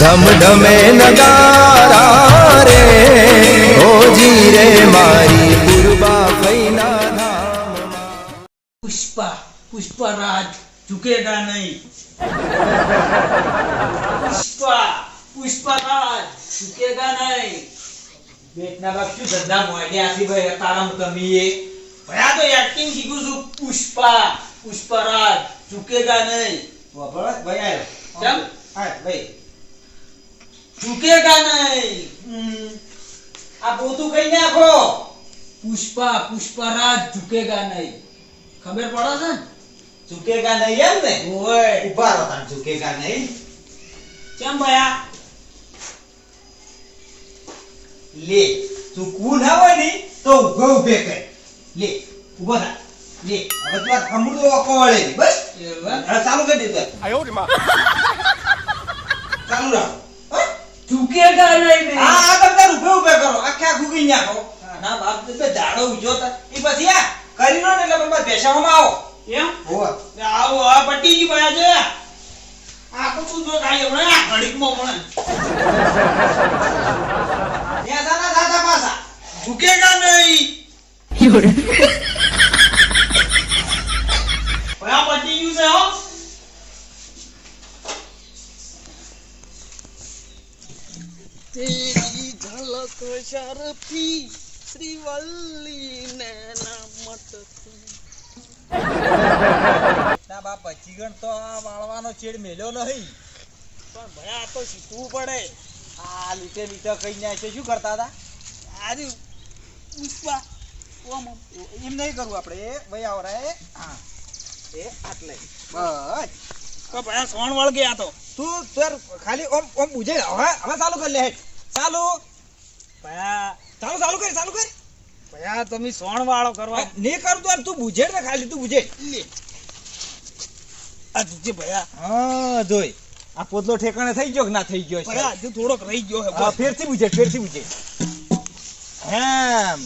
ધમ ધમે નગારા રે ઓજી રે મારી પૂર્વા ફૈના ધામમાં. પુષ્પા પુષ્પરાજ ઝુકેગા નહીં. પુષ્પા પુષ્પરાજ ઝુકેગા નહીં. બેટના બાપ શું ધંધા મોડે આથી ભાઈ તારામ કમીએ ભયા તો એક્ટિંગ શીખું છું. પુષ્પા પુષ્પરાજ ઝુકેગા નહીં. ભાઈ આવ્યો કેમ? હા ભાઈ. ઝુકેગા નહીં. હમ. આ પોતું કઈ નાખો. પુષ્પા પુષ્પરાજ ઝુકેગા નહીં. ખબર પડે છે? ઝુકેગા નહીં એમ ને? ઓય ઊભા રહો તાર ઝુકેગા નહીં. કેમ ભયા? લે ઝૂકવું ના હોય ને તો ઊભો ઉભે કર. લે ઊભો થા. લે હવે તું આ થંભડું ઓકો વળે બસ. એવું ચાલુ કરી દીધું ચાલુ રાખ? ઝુકેગા નહીં આ આ તમે તાર ઉભે ઉભે કરો. આખે આખું નાખો ના બાપ તો દાડો ઉજો તા એ પછી આ કરી લો એટલે બરાબર બેસાવામાં આવો. એમ? હોવા. આવો આ પટ્ટી જી ભયા છે આ તો તું જો ખાલી હમણાં. આ ઘડીકમાં હમણાં ત્યાં જાના દાદા પાછા ઝુકેગા નહીં ભયા પટ્ટી ગયું છે હો તેરી ઝલક શરફી શ્રીવલ્લી નૈના મટતી ના બાપ ચીગણ તો આ વાળવાનો છેડ મેલ્યો નહીં. પણ ભાઈ આ તો શીખવું પડે. આ લીટે લીટે કઈ જાય છે શું કરતા હતા? આજે પુષ્પા. એમ નહીં કરવું આપણે. ભાઈ આવરા એ હા. એ આટલે. બસ. તો ભાઈ સોણ વળ ગયા તો. તું તર ખાલી ઓમ ઓમ બુજે હવે હવે ચાલુ કરી લે. ચાલુ. ભયા ચાલુ ચાલુ કરી ચાલુ કરી. ભયા તમે સોણ વાળો કરવા નહીં કરું તું બુજે ને ખાલી તું બુજે. આ તુજે ભયા. હા જોઈ. આ પોતલો ઠેકાણે થઈ ગયો કે ના થઈ ગયો ભયા હજુ થોડોક રહી ગયો હે ફેરથી બુજે ફેરથી બુજે. એમ.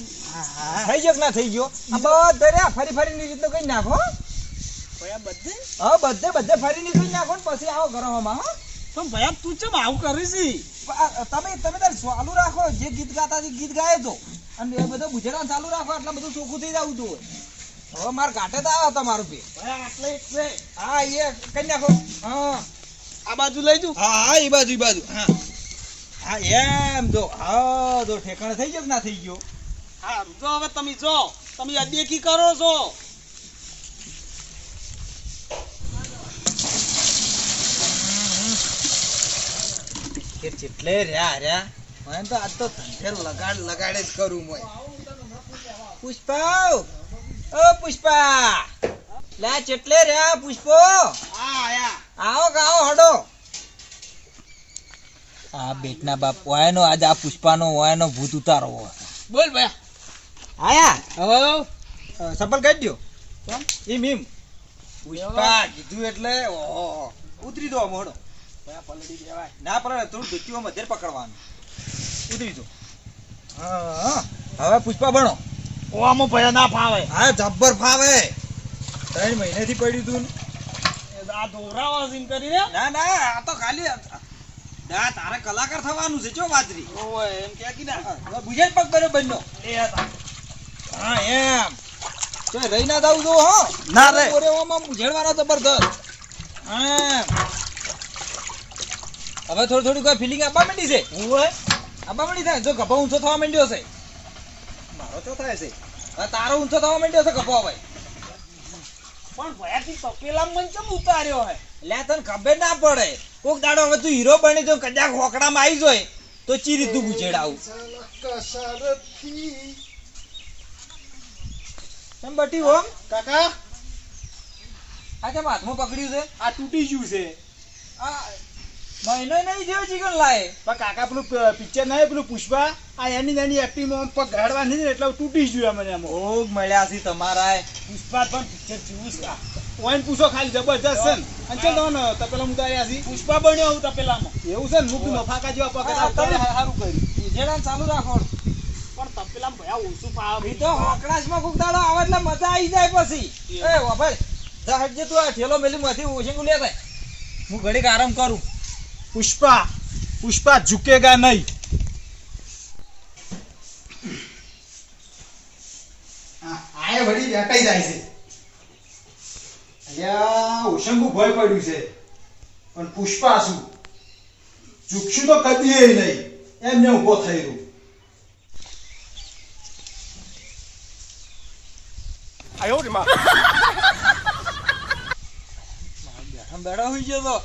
થઈ ગયો કે ના થઈ ગયો? આ બધે ફરી ફરી ની રીતનો કઈ નાખો ભયા બધે? હા બધે બધે ફરી નીકળી નાખો ને પછી આવો ઘરમાં હા. તો ભયા તું ચમ આવું કરી છે? તમે તમે તાર ચાલુ રાખો જે ગીત ગાતા ગીત ગાય તો અને એ બધું ગુજરાત ચાલુ રાખો એટલે બધું ચોખ્ખું થઈ જવું તું હવે માર ઘાટે તો આવો તમારું પે આટલે છે હા એ કઈ નાખો. હા. આ બાજુ લઈ જઉં. હા હા એ બાજુ એ બાજુ. હા. હા એમ જો. હા જો ઠેકાણે થઈ ગયો ના થઈ ગયો? હા જો હવે તમે જો. તમે અદેખી કરો છો. કે ચેટલે રહ્યા રહ્યા. મને તો આજ તો ધંધેર લગાડ લગાડે જ કરું મોય. પુષ્પા! ઓ પુષ્પા! લે ચેટલે રહ્યા પુષ્પો? આવો આવો હડો. આ બેટના બાપ ઓયાનો આજ આ પુષ્પાનો ઓયાનો ભૂત ઉતારો બોલ ભાઈ. આયા? હવે સફળ કરી દ્યો. એમ એમ પુષ્પા કીધું એટલે ઉતરી દો મોડો પલડી દેવાય ના થોડું ધોતીઓ મધ્ય પકડવાનું. ઉતરી જો. હા હવે પુષ્પા બનો ઓમાં ભયા ના ફાવે. હા જબ્બર ફાવે. ત્રણ મહિનેથી પડ્યું તું આ ધોરાવા સીન કરીને? ના ના આ તો ખાલી ના તારે કલાકાર થવાનું છે ચો વાતરી ઓય એમ કે કી ના. બુજે પગ બરોબર બન્યો. એ હા એમ. તો રહી ના દઉં જો હો. ના રે. ઓરે ઓમાં મુઝેડવાનો જબરદસ્ત એમ. હવે થોડું થોડું કોઈ ફિલિંગ આપવા માંડી છે? ઓય આપવા માંડી થાય જો ગભો ઊંચો થવા માંડ્યો છે. મારો તો થાય છે. હવે તારો ઊંચો થવા માંડ્યો છે ગભો ભાઈ પણ ભયાથી કપેલા મન કેમ ઉતાર્યો હે? લે તને ખબર ના પડે. કોક દાડો હવે તું હીરો બની જો કદાચ હોકડામાં આવી જોય તો ચીરી તું ગુજેડ આવું એમ બટી ઓમ કાકા? આ કેમ હાથમાં પકડ્યું છે? આ તૂટી ગયું છે. આ મહિનો નહીં જેવો ચીકણ લાય. પણ કાકા પેલું પિક્ચર નહીં પેલું પુષ્પા આ એની નાની એક્ટિંગમાં પગ ગાડવાની છે ને એટલે તૂટી જ ગયું મને એમાં. ભોગ મળ્યા છે તમારા પુષ્પા પણ પિક્ચર જેવું છે. ઓઈન પૂછો ખાલી જબરજસ્ત છે ને? અને ચાલ તમને તપેલા ઉતાર્યા છે. પુષ્પા બન્યો આવું તપેલામાં. એવું છે ને મુક નફાકા જેવા તમે ઉતાર્યા. સારું કર્યું. જેડા ચાલુ રાખો. પણ તપેલામાં ભયા ઓછું પાવ એ તો હોકડાશમાં કોક દાડો આવે એટલે મજા આવી જાય પછી. એ. વાભાઈ જા હટજે તું આ ઠેલો મેલી માંથી ઓશિંગું લે થાય હું ઘડીક આરામ કરું. પુષ્પા પુષ્પા ઝુકેગા નહીં. આય વળી વેટાઈ જાય છે. અહીંયા ઓશંકુ ભય પડ્યું છે. પણ પુષ્પા શું? ઝૂકશું તો કદી નહીં. એમને ઊભો થઈ રહ્યું બેઠા બેઠા હોઈ ગયો તો.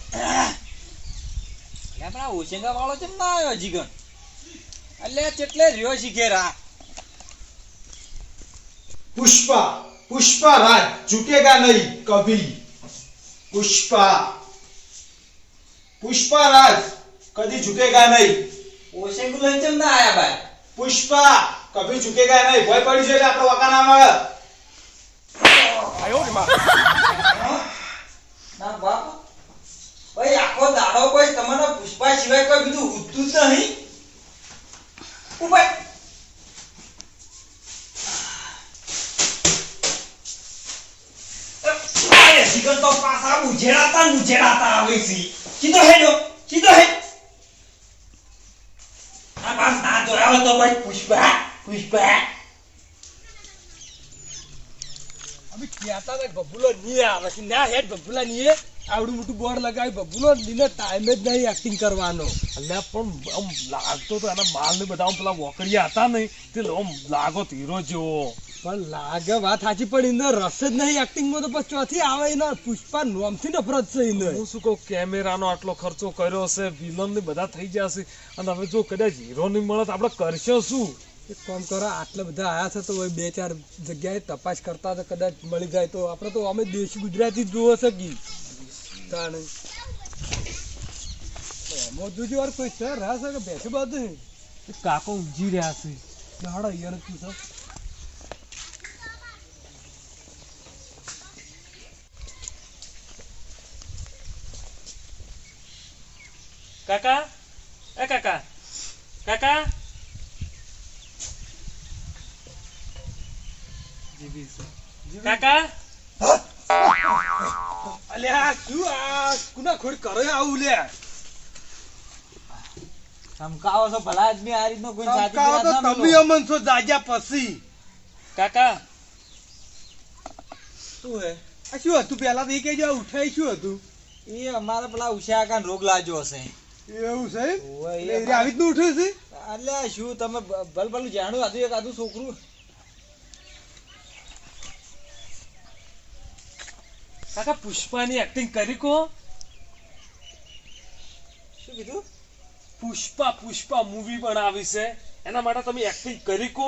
અલ્યા હોશિંગા વાળો છે ના આવ્યો હજી ગણ અલ્યા કેટલે રહ્યો શીખે રા પુષ્પા પુષ્પા રાજ ઝુકેગા નહીં કભી. પુષ્પા. પુષ્પા રાજ કદી ઝુકેગા નહીં. ઓશેંગુ લઈને ચમ ના આયા ભાઈ? પુષ્પા કભી ઝુકેગા નહીં. ભય પડ્યું છે એટલે આપણે વકા રે મળે ના બાપ. ભાઈ, આખો દાડો કોઈ તમને પુષ્પા સિવાય કોઈ બીજું ઉઠતું જ નહીં. ઉપાય શિકર તો ઉજેડાતા ઉજેડાતા આવે છે. સીધો હેડો સીધો હેડ આ બાપ ના જોડાવો તો ભાઈ પુષ્પા પુષ્પા. અમે કહેતા હતા બબુલો નહીં આવે ના, હેડ બબુલા નહીં આવડું મોટું બોર્ડ લગાવી બબુલો લીને ટાઈમે જ નહીં એક્ટિંગ કરવાનો. એટલે પણ આમ લાગતો તો એના બાલ ને બધા પેલા વોકડિયા હતા નહીં તે આમ લાગો હીરો જેવો. પણ લાગે વાત સાચી પણ એને રસ જ નહીં એક્ટિંગમાં તો પછી ચોથી આવે એને પુષ્પા નોમથી નફરત છે એને હું શું કહું કેમેરાનો આટલો ખર્ચો કર્યો હશે વિલન ને બધા થઈ જશે અને હવે જો કદાચ હીરો નહીં મળે તો આપણે કરશો શું? એક કામ કરો આટલા બધા આયા છે તો બે ચાર જગ્યાએ તપાસ કરતા તો કદાચ મળી જાય તો આપણે તો અમે દેશી ગુજરાતી જ જોવો છે કી તાણે. આમાં જોજો વાર કોઈ છે? રહે છે કે બેસી બધું કાકો ઊંઘી રહ્યા છે. હાડો યાર તું સર કાકા? એ કાકા? કાકા? જીવી છે. કાકા? શું આ આવું લે. ધમકાવો છો ભલા આદમી આ રીતનો કોઈ ધમકાવો તો તમે અમન છો જાગ્યા પછી. કાકા. શું હે? આ શું હતું? પેલા તો એ કહેજો આ ઉઠાઈ શું હતું? એ અમારે પેલા ઉષાકાન રોગ લાગ્યો હશે. એવું છે એટલે આવી રીતનું ઉઠ્યું છે? અલ્યા શું તમે ભલ ભલું જાણું આદુ એક આદુ છોકરું? કાકા પુષ્પાની એક્ટિંગ કરી કો. શું કીધું? પુષ્પા પુષ્પા મૂવી બનાવી છે. એના માટે તમે એક્ટિંગ કરી કો.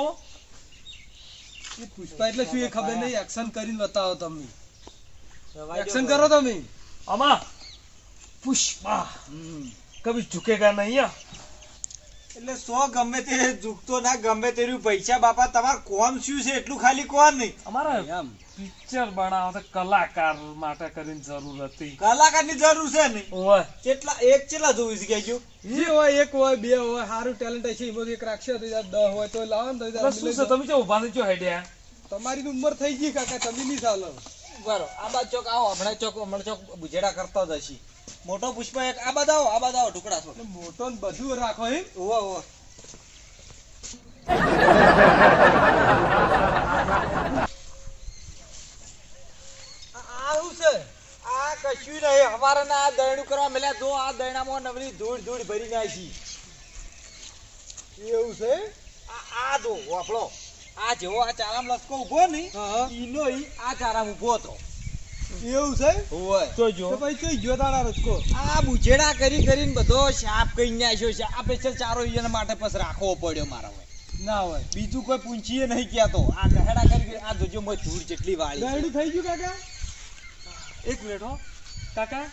એ પુષ્પા એટલે શું એ ખબર નહીં? એક્શન કરીને બતાવો તમે. એક્શન કરો તમે. આમાં પુષ્પા. કભી ઝુકેગા નહીં એટલે સો ગમે તે ઝૂકતો ના ગમે તેનું પૈસા બાપા તમાર કોમ શું છે? એટલું ખાલી કોણ નહીં? અમારે પિક્ચર બનાવવા તો કલાકાર માટે કરીને જરૂર હતી. કલાકારની જરૂર છે ને? ઓય. કેટલા એક કેટલા જોવું છે કેજો જે હોય એક હોય બે હોય સારું ટેલેન્ટ હશે બધું એક રાખશે તો યાર દસ હોય તો લાવો ને તો શું છે? તમે જો ઊભા થઈ જો હેડ્યા તમારી તો ઉંમર થઈ ગઈ કાકા તમે નહીં ચાલો. બરો આ બાજુ ચોક આવો હમણાં ચોક હમણાં ચોક બુજેડા કરતા જ હશી. મોટો પુષ્પ એક. આ બાદ આવો આ બાદ આવો ટુકડા છો મોટો ને બધું રાખો એમ? ઓવો ઓવો આવું છે. આ કશું નહીં. અમારે આ દયણું કરવા મળ્યા જો આ દયણામાં નવરી ધૂળ ધૂળ ભરી નાખી. એવું છે? આ આ જો વાપડો આ જેવો આ ચારામ લસકો ઊભો નહીં. હા. ઈનો આ ચારામ ઊભો હતો. એવું છે? જોજો તો ભાઈ કઈ ગયો તારા રસકો આ બુજેડા કરી કરીને બધો શાપ કઈ નાખ્યો છે. આ પેસર ચારો એના માટે બસ રાખવો પડ્યો મારા હવે ના હોય. બીજું કોઈ પૂંછીએ નહીં કહેતો આ કહેડા કરી આ જોજો મો ધૂળ જેટલી વાળી છે. થઈ ગયું કાકા? એક મિનિટ હો. કાકા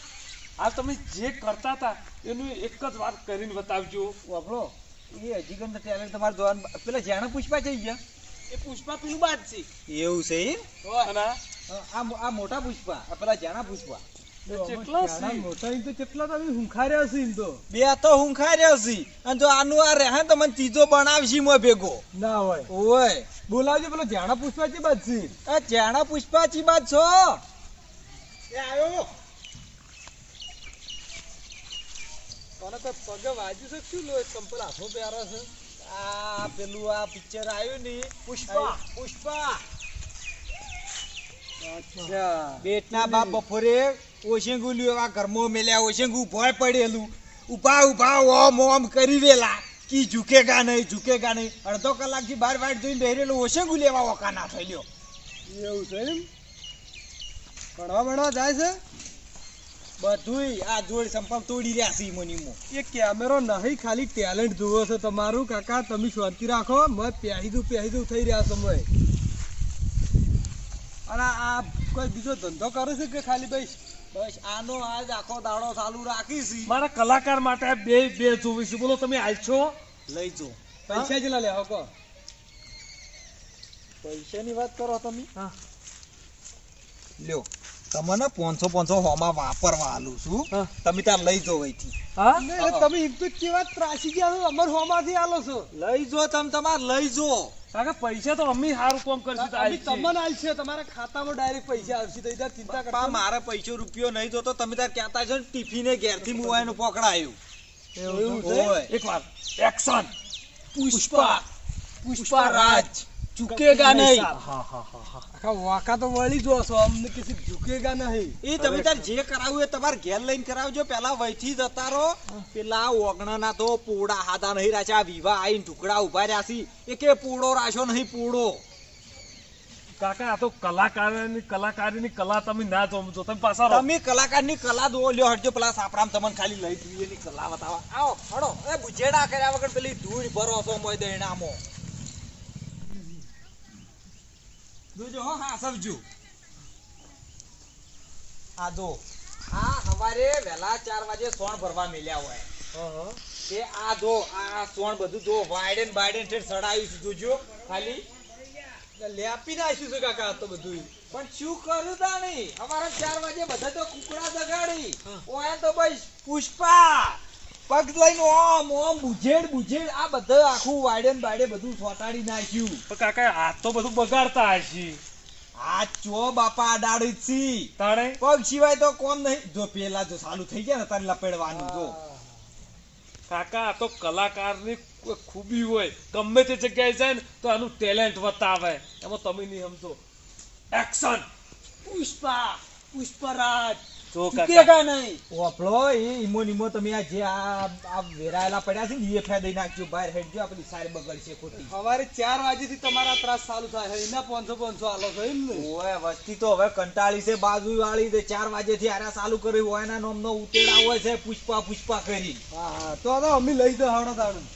આ તમે જે કરતા હતા એનું એક જ વાત કરીને બતાવજો. વાપરો એ હજી ગંધ ટેલેન્ટ તમારે જોવાનું પેલા જેણે પુષ્પા થઈ ગયા? એ પુષ્પા પેલું બાદ છે. એવું છે એમ? અને આ આ મોટા પુષ્પા પેલા જાણા પુષ્પા. તો હુંખાર્યા છે અને જો આનું આ રહે તો મને ત્રીજો બનાવશી મોય ભેગો. ના હોય. ઓય. બોલાવજો પેલો જાણા પુષ્પા છે બાદ છે આ જાણા પુષ્પા ચી બાત છો. એ આવ્યો કોને કોઈ પગે વાગ્યું છે શું લો ચંપલ હાથો પહેરે છે? આ પેલું આ પિક્ચર આવ્યું ને. પુષ્પા. પુષ્પા. બેટના બાપ બપોરે ઓશેંગુ લ્યો આ ઘરમાં મેલ્યા ઓશેંગુ ભોય પડેલું. ઊભા ઊભા ઓમ ઓમ કરી વેલા. કી ઝુકેગા નહીં ઝુકેગા નહીં. અડધો કલાકથી બાર વાટ જોઈને બેરેલું ઓશેંગુ લેવા ઓકા ના થઈ લ્યો. એવું છે એમ? ભણવા ભણવા જાય છે? બધુંય આ જોડ સંપર્ક તોડી રહ્યા છે ઈમો એ કેમેરો નહીં ખાલી ટેલેન્ટ જુઓ છો તમારું. કાકા તમે શાંતિ રાખો. મેં પહેરીદું પહેરીદું થઈ રહ્યા સમય અને આ કોઈ બીજો ધંધો કરે છે કે ખાલી ભાઈ બસ આનો આજ આખો દાડો ચાલુ રાખીશ. મારા કલાકાર માટે બે બે જોવી છે બોલો તમે આલશો લઈ જો પૈસા જેટલા લેવા કહો. પૈસાની વાત કરો તમે. હા. લ્યો તમને પાંચસો પાંચસો હોમાં વાપરવા આલું છું. હા. તમે ત્યાં લઈ જો અહીંથી. હા? તમે એક તો કેવા ત્રાસી ગયા છો અમાર હોમાંથી આલો છો. લઈ જો તમે તમારે લઈ જો કાકા પૈસા તો અમે સારું કામ કરશું તો તમને આલશે તમારા ખાતામાં ડાયરેક્ટ પૈસા આવશે તો ઈધર ચિંતા કરતા મારે પૈસો રૂપિયો નહીં જોતો તમે તાર કહેતા છો ને ટિફિને ઘેરથી મુવાયનું પકડાયું. એવું છે એક વાર એક્શન પુષ્પા. પુષ્પા રાજ. ઝુકેગા નહીં. આખા વાકા તો વળી જો છો અમને કિસી ઝુકેગા નહીં. એ તમે તાર જે કરાવવું એ તમારે ઘેર લઈને કરાવજો. પેલા વહીથી જતા રહો. પેલા ઓગણાના તો પોડા હાથા નહીં રાખ્યા વિવાહ આઈને ટુકડા ઊભા રહ્યા છે. એ કે પોડો રાખ્યો નહીં પોડો. કાકા આ તો કલાકારની કલાકારની કલા તમે ના સમજો. તમે પાછા. તમે કલાકારની કલા દો લ્યો હટજો. પેલા સાપરામ તમને ખાલી લઈ જોઈએ ની કલા બતાવા આવો હડો. એ બુજેડા કર્યા વગર પેલી ધૂળ ભરો છો મોય દેણામો જોજો હો હા સમજો. આ દો આ સવારે વહેલા ચાર વાગે સોણ ભરવા મેલ્યા હોય. તે આ દો આ સોણ બધું દો વાયડન બાયડન છે સડાયું છે જોજો. ખાલી. લેપી નાખ્યું છે કાકા તો બધું પણ શું કર્યું તાણી અમારા ચાર વાગે બધા તો કુકડા દગાડી ઓય તો ભાઈ પુષ્પા. પગ લઈને ઓમ ઓમ બુજેડ બુજેડ આ બધું આખું વાયડન બાયડે બધું સોટાડી નાખ્યું. પણ કાકા આ તો બધું બગાડતા હશે. આ ચો બાપા અડાડી છી. તાણે? પગ સિવાય તો કોમ નહીં. જો પેલા જો ચાલુ થઈ ગયા ને તારે લપેડવાનું જો. કાકા આ તો કલાકારની ખૂબી હોય. ગમે તે જગ્યાએ જાય ને તો આનું ટેલેન્ટ બતાવે એમાં તમે નહીં સમજો. એક્શન પુષ્પા પુષ્પરાજ. જો કાકા. નહીં? ઓપલો એ ઈમો નીમો તમે આ જે આ આ વેરાયેલા પડ્યા છે ને એ ફેદઈ નાખજો બહાર હેડજો આપણી સારી બગડશે ખોટી. સવારે ચાર વાગ્યાથી તમારા ત્રાસ ચાલુ થાય છે. એના પાંચસો પાંચસો આલો છો એમ ને. ઓય વસ્તી તો હવે કંટાળી છે બાજુ વાળી છે ચાર વાગેથી આરા ચાલુ કર્યું હોય એના નામનો ઉતેડા હોય છે પુષ્પા પુષ્પા કરી. હા હા તો તો અમે લઈ દો હણો તાણું.